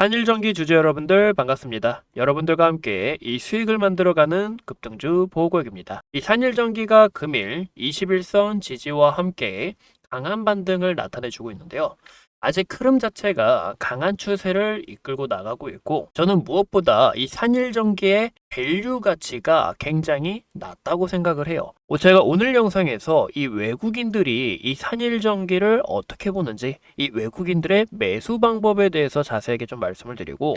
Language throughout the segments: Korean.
한일전기 주주 여러분들 반갑습니다. 여러분들과 함께 이 수익을 만들어가는 급등주 보호구역입니다. 이 산일전기가 금일 21선 지지와 함께 강한 반등을 나타내주고 있는데요. 아직 흐름 자체가 강한 추세를 이끌고 나가고 있고 저는 무엇보다 이 산일전기의 밸류 가치가 굉장히 낮다고 생각을 해요. 어, 제가 오늘 영상에서 이 외국인들이 이 산일전기를 어떻게 보는지 이 외국인들의 매수 방법에 대해서 자세하게 좀 말씀을 드리고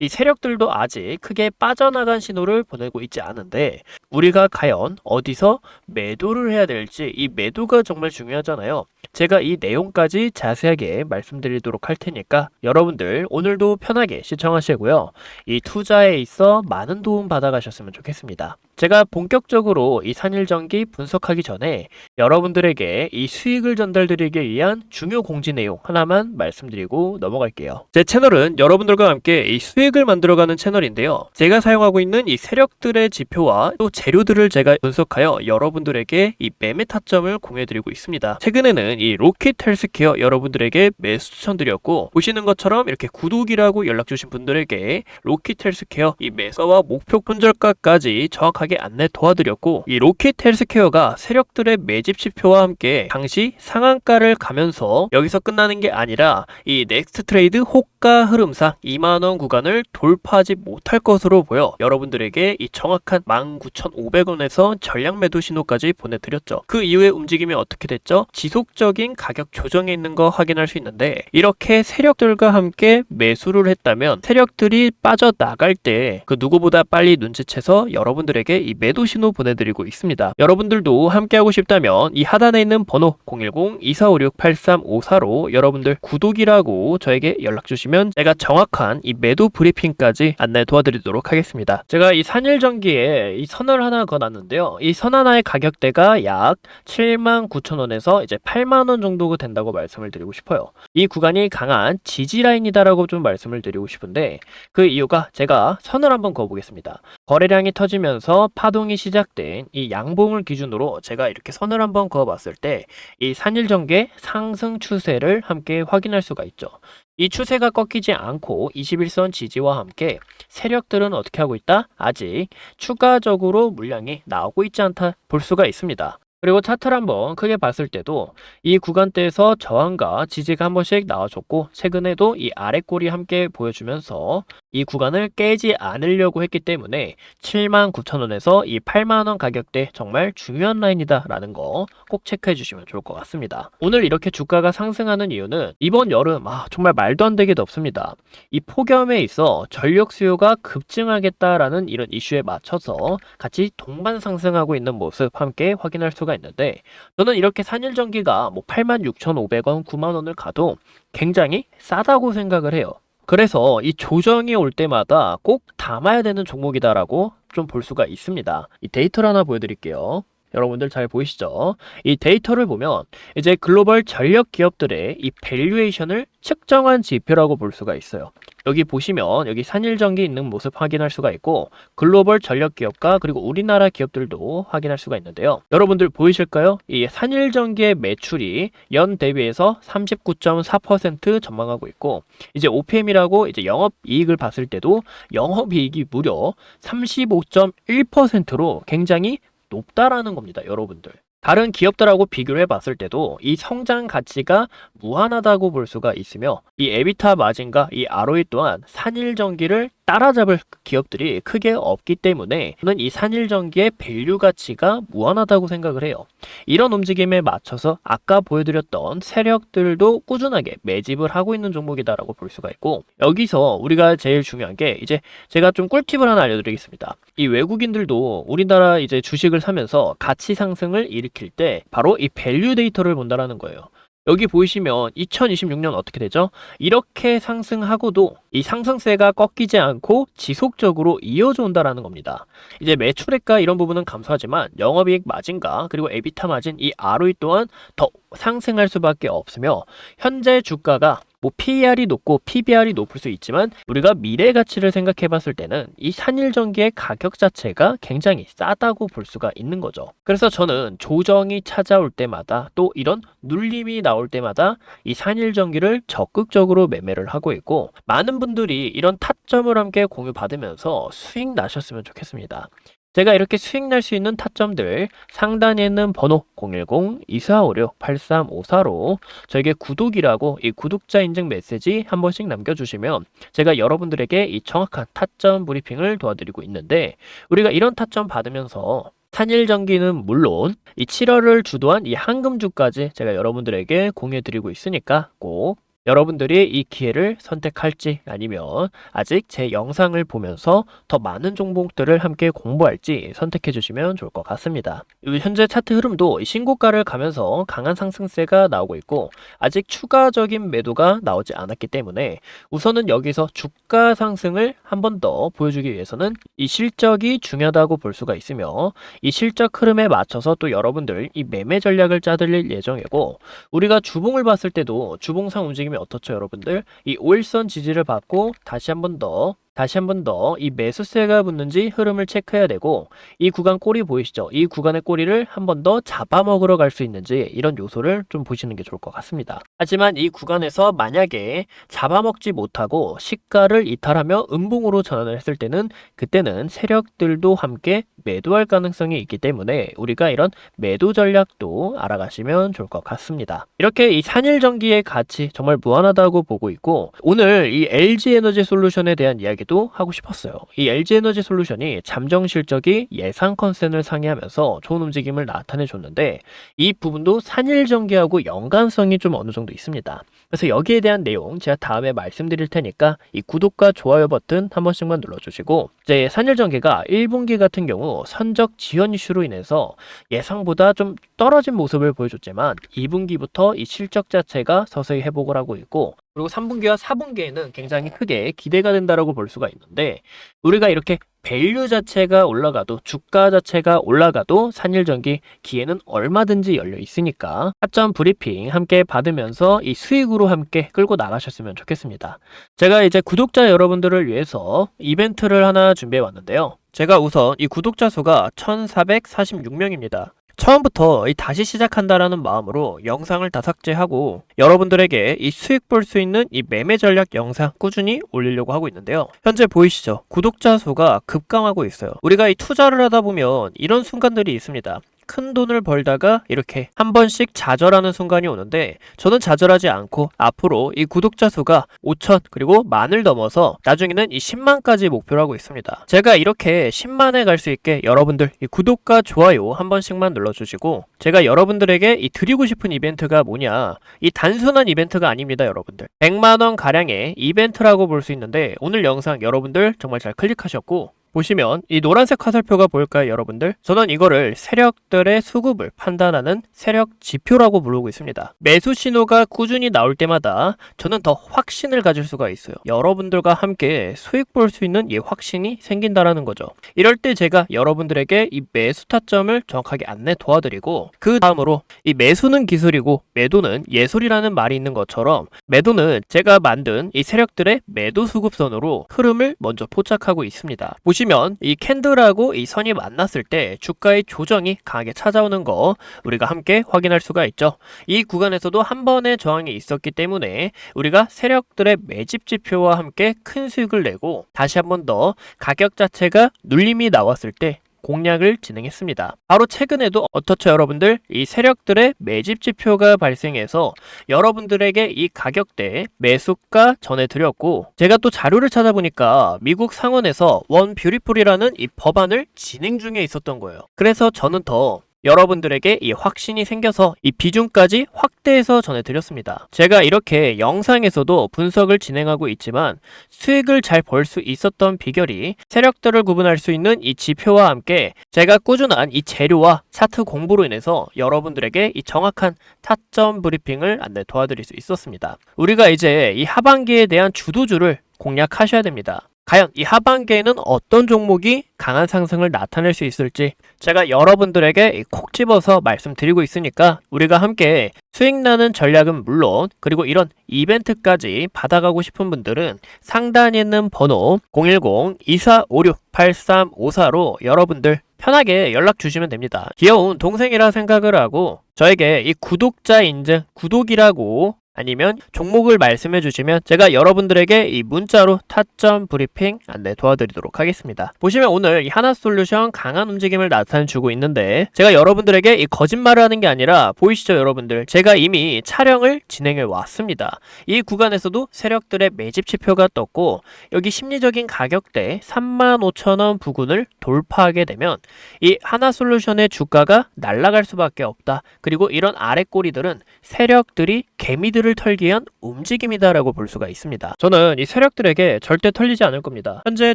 이 세력들도 아직 크게 빠져나간 신호를 보내고 있지 않은데 우리가 과연 어디서 매도를 해야 될지 이 매도가 정말 중요하잖아요. 제가 이 내용까지 자세하게 말씀드리도록 할 테니까 여러분들 오늘도 편하게 시청하시고요. 이 투자에 있어 많은 도움 받아가셨으면 좋겠습니다. 제가 본격적으로 이 산일전기 분석하기 전에 여러분들에게 이 수익을 전달드리기 위한 중요 공지 내용 하나만 말씀드리고 넘어갈게요. 제 채널은 여러분들과 함께 이 수익을 만들어가는 채널인데요. 제가 사용하고 있는 이 세력들의 지표와 또 재료들을 제가 분석하여 여러분들에게 이 매매 타점을 공유해드리고 있습니다. 최근에는 이 로켓 헬스케어 여러분들에게 매수 추천드렸고 보시는 것처럼 이렇게 구독이라고 연락 주신 분들에게 로켓 헬스케어 이 매수와 목표 손절가까지 정확하게 안내 도와드렸고 이 로켓 헬스케어가 세력들의 매집 지표와 함께 당시 상한가를 가면서 여기서 끝나는 게 아니라 이 넥스트 트레이드 호가 흐름상 2만원 구간을 돌파하지 못할 것으로 보여 여러분들에게 이 정확한 19,500원에서 전량 매도 신호까지 보내드렸죠. 그 이후의 움직임이 어떻게 됐죠? 지속적인 가격 조정에 있는 거 확인할 수 있는데 이렇게 세력들과 함께 매수를 했다면 세력들이 빠져나갈 때 그 누구보다 빨리 눈치채서 여러분들에게 이 매도 신호 보내드리고 있습니다. 여러분들도 함께하고 싶다면 이 하단에 있는 번호 010-2456-8354로 여러분들 구독이라고 저에게 연락 주시면 제가 정확한 이 매도 브리핑까지 안내 도와드리도록 하겠습니다. 제가 이 산일전기에 이 선을 하나 거놨는데요. 이 선 하나의 가격대가 약 7만 9천 원에서 이제 8만 원 정도가 된다고 말씀을 드리고 싶어요. 이 구간이 강한 지지 라인이다라고 좀 말씀을 드리고 싶은데 그 이유가 제가 선을 한번 그어보겠습니다. 거래량이 터지면서 파동이 시작된 이 양봉을 기준으로 제가 이렇게 선을 한번 그어봤을 때 이 산일전개 상승 추세를 함께 확인할 수가 있죠. 이 추세가 꺾이지 않고 21선 지지와 함께 세력들은 어떻게 하고 있다? 아직 추가적으로 물량이 나오고 있지 않다 볼 수가 있습니다. 그리고 차트를 한번 크게 봤을 때도 이 구간대에서 저항과 지지가 한 번씩 나와줬고 최근에도 이 아래골이 함께 보여주면서 이 구간을 깨지 않으려고 했기 때문에 7만 9천 원에서 이 8만 원 가격대 정말 중요한 라인이다 라는 거 꼭 체크해 주시면 좋을 것 같습니다. 오늘 이렇게 주가가 상승하는 이유는 이번 여름 아 정말 말도 안 되게 덥습니다. 이 폭염에 있어 전력 수요가 급증하겠다라는 이런 이슈에 맞춰서 같이 동반 상승하고 있는 모습 함께 확인할 수가 있는데 저는 이렇게 산일 전기가 뭐 86,500원, 9만 원을 가도 굉장히 싸다고 생각을 해요. 그래서 이 조정이 올 때마다 꼭 담아야 되는 종목이다라고 좀 볼 수가 있습니다. 이 데이터를 하나 보여드릴게요. 여러분들 잘 보이시죠? 이 데이터를 보면 이제 글로벌 전력 기업들의 이 밸류에이션을 측정한 지표라고 볼 수가 있어요. 여기 보시면 여기 산일전기 있는 모습 확인할 수가 있고 글로벌 전력 기업과 그리고 우리나라 기업들도 확인할 수가 있는데요. 여러분들 보이실까요? 이 산일전기의 매출이 연 대비해서 39.4% 전망하고 있고 이제 OPM이라고 이제 영업 이익을 봤을 때도 영업 이익이 무려 35.1%로 굉장히 높다라는 겁니다, 여러분들. 다른 기업들하고 비교를 해봤을 때도 이 성장 가치가 무한하다고 볼 수가 있으며 이 에비타 마진과 이 ROE 또한 산일 전기를 따라잡을 기업들이 크게 없기 때문에 저는 이 산일전기의 밸류 가치가 무한하다고 생각을 해요. 이런 움직임에 맞춰서 아까 보여드렸던 세력들도 꾸준하게 매집을 하고 있는 종목이다라고 볼 수가 있고 여기서 우리가 제일 중요한 게 이제 제가 좀 꿀팁을 하나 알려드리겠습니다. 이 외국인들도 우리나라 이제 주식을 사면서 가치 상승을 일으킬 때 바로 이 밸류 데이터를 본다라는 거예요. 여기 보이시면 2026년 어떻게 되죠? 이렇게 상승하고도 이 상승세가 꺾이지 않고 지속적으로 이어져 온다라는 겁니다. 이제 매출액과 이런 부분은 감소하지만 영업이익 마진과 그리고 에비타 마진 이 ROE 또한 더 상승할 수밖에 없으며 현재 주가가 뭐 PER이 높고 PBR이 높을 수 있지만 우리가 미래 가치를 생각해 봤을 때는 이 산일전기의 가격 자체가 굉장히 싸다고 볼 수가 있는 거죠. 그래서 저는 조정이 찾아올 때마다 또 이런 눌림이 나올 때마다 이 산일전기를 적극적으로 매매를 하고 있고 많은 분들이 이런 타점을 함께 공유받으면서 수익 나셨으면 좋겠습니다. 제가 이렇게 수익 날 수 있는 타점들 상단에 있는 번호 010-2456-8354로 저에게 구독이라고 이 구독자 인증 메시지 한 번씩 남겨주시면 제가 여러분들에게 이 정확한 타점 브리핑을 도와드리고 있는데 우리가 이런 타점 받으면서 산일전기는 물론 이 7월을 주도한 이 한금주까지 제가 여러분들에게 공유해드리고 있으니까 꼭 여러분들이 이 기회를 선택할지 아니면 아직 제 영상을 보면서 더 많은 종목들을 함께 공부할지 선택해 주시면 좋을 것 같습니다. 이 현재 차트 흐름도 이 신고가를 가면서 강한 상승세가 나오고 있고 아직 추가적인 매도가 나오지 않았기 때문에 우선은 여기서 주가 상승을 한 번 더 보여주기 위해서는 이 실적이 중요하다고 볼 수가 있으며 이 실적 흐름에 맞춰서 또 여러분들 이 매매 전략을 짜드릴 예정이고 우리가 주봉을 봤을 때도 주봉상 움직임 이 어떻죠, 여러분들? 이 5일선 지지를 받고 다시 한 번 더 다시 한 번 더 이 매수세가 붙는지 흐름을 체크해야 되고 이 구간 꼬리 보이시죠? 이 구간의 꼬리를 한 번 더 잡아먹으러 갈 수 있는지 이런 요소를 좀 보시는 게 좋을 것 같습니다. 하지만 이 구간에서 만약에 잡아먹지 못하고 시가를 이탈하며 음봉으로 전환을 했을 때는 그때는 세력들도 함께 매도할 가능성이 있기 때문에 우리가 이런 매도 전략도 알아가시면 좋을 것 같습니다. 이렇게 이 산일전기의 가치 정말 무한하다고 보고 있고 오늘 이 LG에너지 솔루션에 대한 이야 기도 하고 싶었어요. 이 LG에너지 솔루션이 잠정 실적이 예상 컨센을 상회하면서 좋은 움직임을 나타내 줬는데 이 부분도 산일 전기하고 연관성이 좀 어느 정도 있습니다. 그래서 여기에 대한 내용 제가 다음에 말씀드릴 테니까 이 구독과 좋아요 버튼 한 번씩만 눌러주시고 이제 산일 전기가 1분기 같은 경우 선적 지연 이슈로 인해서 예상보다 좀 떨어진 모습을 보여줬지만 2분기부터 이 실적 자체가 서서히 회복을 하고 있고 그리고 3분기와 4분기에는 굉장히 크게 기대가 된다라고 볼 수가 있는데 우리가 이렇게 밸류 자체가 올라가도 주가 자체가 올라가도 산일전기 기회는 얼마든지 열려 있으니까 타점 브리핑 함께 받으면서 이 수익으로 함께 끌고 나가셨으면 좋겠습니다. 제가 이제 구독자 여러분들을 위해서 이벤트를 하나 준비해 왔는데요. 제가 우선 이 구독자 수가 1446명입니다. 처음부터 이 다시 시작한다라는 마음으로 영상을 다 삭제하고 여러분들에게 이 수익 볼 수 있는 이 매매 전략 영상 꾸준히 올리려고 하고 있는데요. 현재 보이시죠? 구독자 수가 급감하고 있어요. 우리가 이 투자를 하다 보면 이런 순간들이 있습니다. 큰 돈을 벌다가 이렇게 한 번씩 좌절하는 순간이 오는데 저는 좌절하지 않고 앞으로 이 구독자 수가 5천 그리고 만을 넘어서 나중에는 이 10만까지 목표로 하고 있습니다. 제가 이렇게 10만에 갈 수 있게 여러분들 이 구독과 좋아요 한 번씩만 눌러주시고 제가 여러분들에게 이 드리고 싶은 이벤트가 뭐냐 이 단순한 이벤트가 아닙니다 여러분들 100만원 가량의 이벤트라고 볼 수 있는데 오늘 영상 여러분들 정말 잘 클릭하셨고 보시면 이 노란색 화살표가 보일까요, 여러분들? 저는 이거를 세력들의 수급을 판단하는 세력 지표라고 부르고 있습니다. 매수 신호가 꾸준히 나올 때마다 저는 더 확신을 가질 수가 있어요. 여러분들과 함께 수익 볼 수 있는 이 확신이 생긴다라는 거죠. 이럴 때 제가 여러분들에게 이 매수 타점을 정확하게 안내 도와드리고 그 다음으로 이 매수는 기술이고 매도는 예술이라는 말이 있는 것처럼 매도는 제가 만든 이 세력들의 매도 수급선으로 흐름을 먼저 포착하고 있습니다. 보시 면 이 캔들하고 이 선이 만났을 때 주가의 조정이 강하게 찾아오는 거 우리가 함께 확인할 수가 있죠. 이 구간에서도 한 번의 저항이 있었기 때문에 우리가 세력들의 매집 지표와 함께 큰 수익을 내고 다시 한 번 더 가격 자체가 눌림이 나왔을 때 공략을 진행했습니다. 바로 최근에도 어떻죠 여러분들? 이 세력들의 매집 지표가 발생해서 여러분들에게 이 가격대 매수가 전해드렸고 제가 또 자료를 찾아보니까 미국 상원에서 원 뷰티풀이라는 이 법안을 진행 중에 있었던 거예요. 그래서 저는 더 여러분들에게 이 확신이 생겨서 이 비중까지 확대해서 전해드렸습니다. 제가 이렇게 영상에서도 분석을 진행하고 있지만 수익을 잘 벌 수 있었던 비결이 세력들을 구분할 수 있는 이 지표와 함께 제가 꾸준한 이 재료와 차트 공부로 인해서 여러분들에게 이 정확한 타점 브리핑을 안내 도와드릴 수 있었습니다. 우리가 이제 이 하반기에 대한 주도주를 공략하셔야 됩니다. 과연 이 하반기에는 어떤 종목이 강한 상승을 나타낼 수 있을지 제가 여러분들에게 콕 집어서 말씀드리고 있으니까 우리가 함께 수익 나는 전략은 물론 그리고 이런 이벤트까지 받아가고 싶은 분들은 상단에 있는 번호 010-2456-8354로 여러분들 편하게 연락 주시면 됩니다. 귀여운 동생이라 생각을 하고 저에게 이 구독자 인증, 구독이라고 아니면 종목을 말씀해 주시면 제가 여러분들에게 이 문자로 타점 브리핑 안내 도와드리도록 하겠습니다. 보시면 오늘 이 하나솔루션 강한 움직임을 나타내 주고 있는데 제가 여러분들에게 이 거짓말을 하는 게 아니라 보이시죠 여러분들 제가 이미 촬영을 진행해 왔습니다. 이 구간에서도 세력들의 매집 지표가 떴고 여기 심리적인 가격대 35,000원 부근을 돌파하게 되면 이 하나솔루션의 주가가 날아갈 수밖에 없다. 그리고 이런 아래 꼬리들은 세력들이 개미들을 털기 위한 움직임이다라고 볼 수가 있습니다. 저는 이 세력들에게 절대 털리지 않을 겁니다. 현재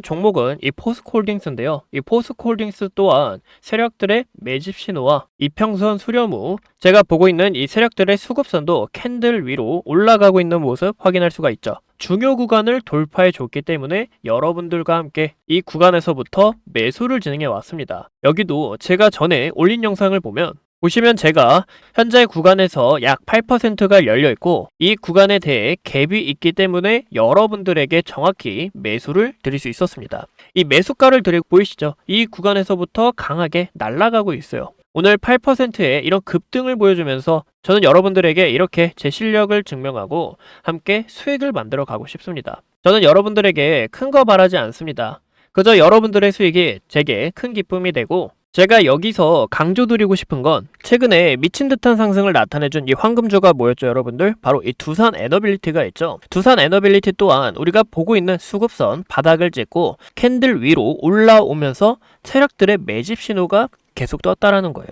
종목은 이 포스코홀딩스인데요. 이 포스코홀딩스 또한 세력들의 매집 신호와 이평선 수렴 후 제가 보고 있는 이 세력들의 수급선도 캔들 위로 올라가고 있는 모습 확인할 수가 있죠. 중요 구간을 돌파해 줬기 때문에 여러분들과 함께 이 구간에서부터 매수를 진행해 왔습니다. 여기도 제가 전에 올린 영상을 보면 보시면 제가 현재 구간에서 약 8%가 열려 있고 이 구간에 대해 갭이 있기 때문에 여러분들에게 정확히 매수를 드릴 수 있었습니다. 이 매수가를 드리고 보이시죠? 이 구간에서부터 강하게 날아가고 있어요. 오늘 8%의 이런 급등을 보여주면서 저는 여러분들에게 이렇게 제 실력을 증명하고 함께 수익을 만들어 가고 싶습니다. 저는 여러분들에게 큰 거 바라지 않습니다. 그저 여러분들의 수익이 제게 큰 기쁨이 되고 제가 여기서 강조드리고 싶은 건 최근에 미친 듯한 상승을 나타내준 이 황금주가 뭐였죠 여러분들? 바로 이 두산 에너빌리티가 있죠. 두산 에너빌리티 또한 우리가 보고 있는 수급선 바닥을 찍고 캔들 위로 올라오면서 세력들의 매집 신호가 계속 떴다라는 거예요.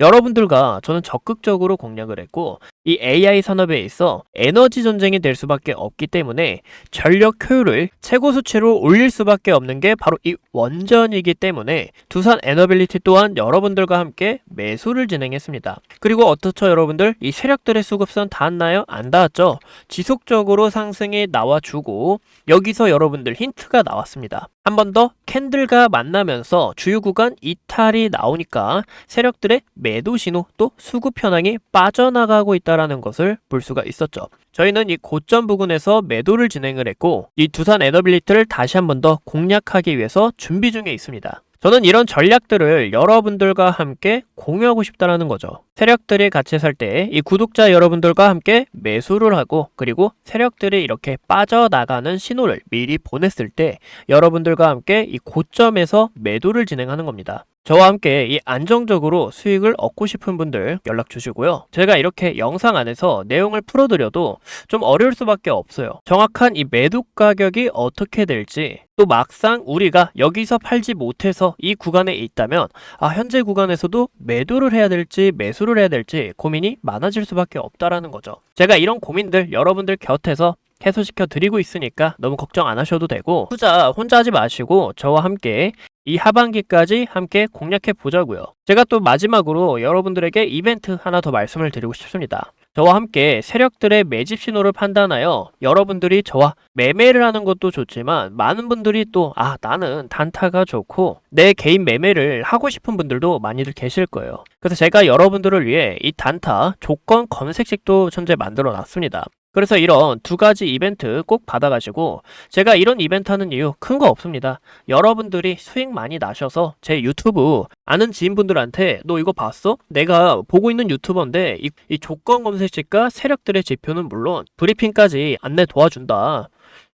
여러분들과 저는 적극적으로 공략을 했고 이 AI 산업에 있어 에너지 전쟁이 될 수밖에 없기 때문에 전력 효율을 최고 수치로 올릴 수밖에 없는 게 바로 이 원전이기 때문에 두산 에너빌리티 또한 여러분들과 함께 매수를 진행했습니다. 그리고 어떻죠 여러분들? 이 세력들의 수급선 닿았나요? 안 닿았죠? 지속적으로 상승이 나와주고 여기서 여러분들 힌트가 나왔습니다. 한 번 더 캔들과 만나면서 주요 구간 이탈이 나오니까 세력들의 매도 신호 또 수급 현황이 빠져나가고 있다라는 것을 볼 수가 있었죠. 저희는 이 고점 부근에서 매도를 진행을 했고 이 두산 에너빌리티를 다시 한 번 더 공략하기 위해서 준비 중에 있습니다. 저는 이런 전략들을 여러분들과 함께 공유하고 싶다라는 거죠. 세력들이 같이 살 때 이 구독자 여러분들과 함께 매수를 하고 그리고 세력들이 이렇게 빠져나가는 신호를 미리 보냈을 때 여러분들과 함께 이 고점에서 매도를 진행하는 겁니다. 저와 함께 이 안정적으로 수익을 얻고 싶은 분들 연락 주시고요. 제가 이렇게 영상 안에서 내용을 풀어드려도 좀 어려울 수밖에 없어요. 정확한 이 매도 가격이 어떻게 될지 또 막상 우리가 여기서 팔지 못해서 이 구간에 있다면 아 현재 구간에서도 매도를 해야 될지 매수를 해야 될지 고민이 많아질 수밖에 없다라는 거죠. 제가 이런 고민들 여러분들 곁에서 해소시켜 드리고 있으니까 너무 걱정 안 하셔도 되고 투자 혼자 하지 마시고 저와 함께 이 하반기까지 함께 공략해 보자고요. 제가 또 마지막으로 여러분들에게 이벤트 하나 더 말씀을 드리고 싶습니다. 저와 함께 세력들의 매집 신호를 판단하여 여러분들이 저와 매매를 하는 것도 좋지만 많은 분들이 또 아 나는 단타가 좋고 내 개인 매매를 하고 싶은 분들도 많이들 계실 거예요. 그래서 제가 여러분들을 위해 이 단타 조건 검색식도 현재 만들어 놨습니다. 그래서 이런 두 가지 이벤트 꼭 받아가시고 제가 이런 이벤트 하는 이유 큰 거 없습니다. 여러분들이 수익 많이 나셔서 제 유튜브 아는 지인분들한테 너 이거 봤어? 내가 보고 있는 유튜버인데 이, 이 조건 검색식과 세력들의 지표는 물론 브리핑까지 안내 도와준다.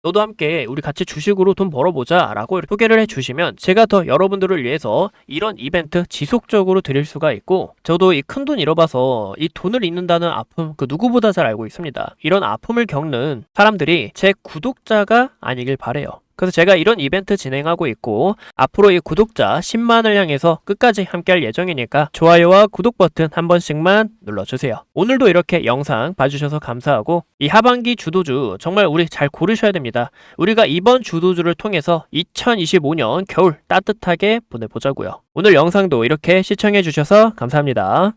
너도 함께 우리 같이 주식으로 돈 벌어보자 라고 소개를 해주시면 제가 더 여러분들을 위해서 이런 이벤트 지속적으로 드릴 수가 있고 저도 이 큰 돈 잃어봐서 이 돈을 잃는다는 아픔 그 누구보다 잘 알고 있습니다. 이런 아픔을 겪는 사람들이 제 구독자가 아니길 바래요. 그래서 제가 이런 이벤트 진행하고 있고 앞으로 이 구독자 10만을 향해서 끝까지 함께할 예정이니까 좋아요와 구독 버튼 한 번씩만 눌러주세요. 오늘도 이렇게 영상 봐주셔서 감사하고 이 하반기 주도주 정말 우리 잘 고르셔야 됩니다. 우리가 이번 주도주를 통해서 2025년 겨울 따뜻하게 보내보자고요. 오늘 영상도 이렇게 시청해주셔서 감사합니다.